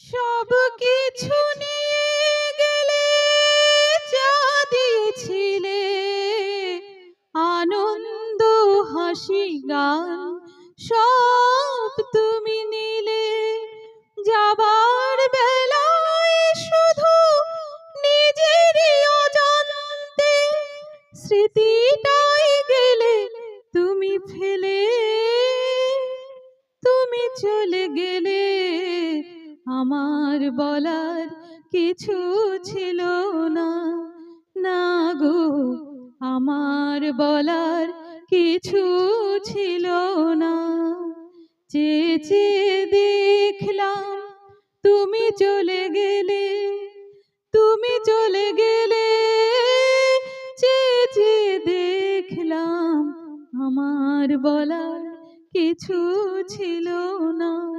সব কিছু নিয়ে গেলে যা দিয়েছিলে, আনন্দ, হাসি, গান, সব তুমি নিলে। যাবার বেলায় শুধু নিজেরই অজান্তে স্মৃতিটাই গেলে তুমি ফেলে, তুমি চলে গেলে। আমার বলার কিছু ছিল না। না গো, আমার বলার কিছু ছিল না। চেয়ে দেখলাম, তুমি চলে গেলে, তুমি চলে গেলে। চেয়ে দেখলাম, আমার বলার কিছু ছিল না।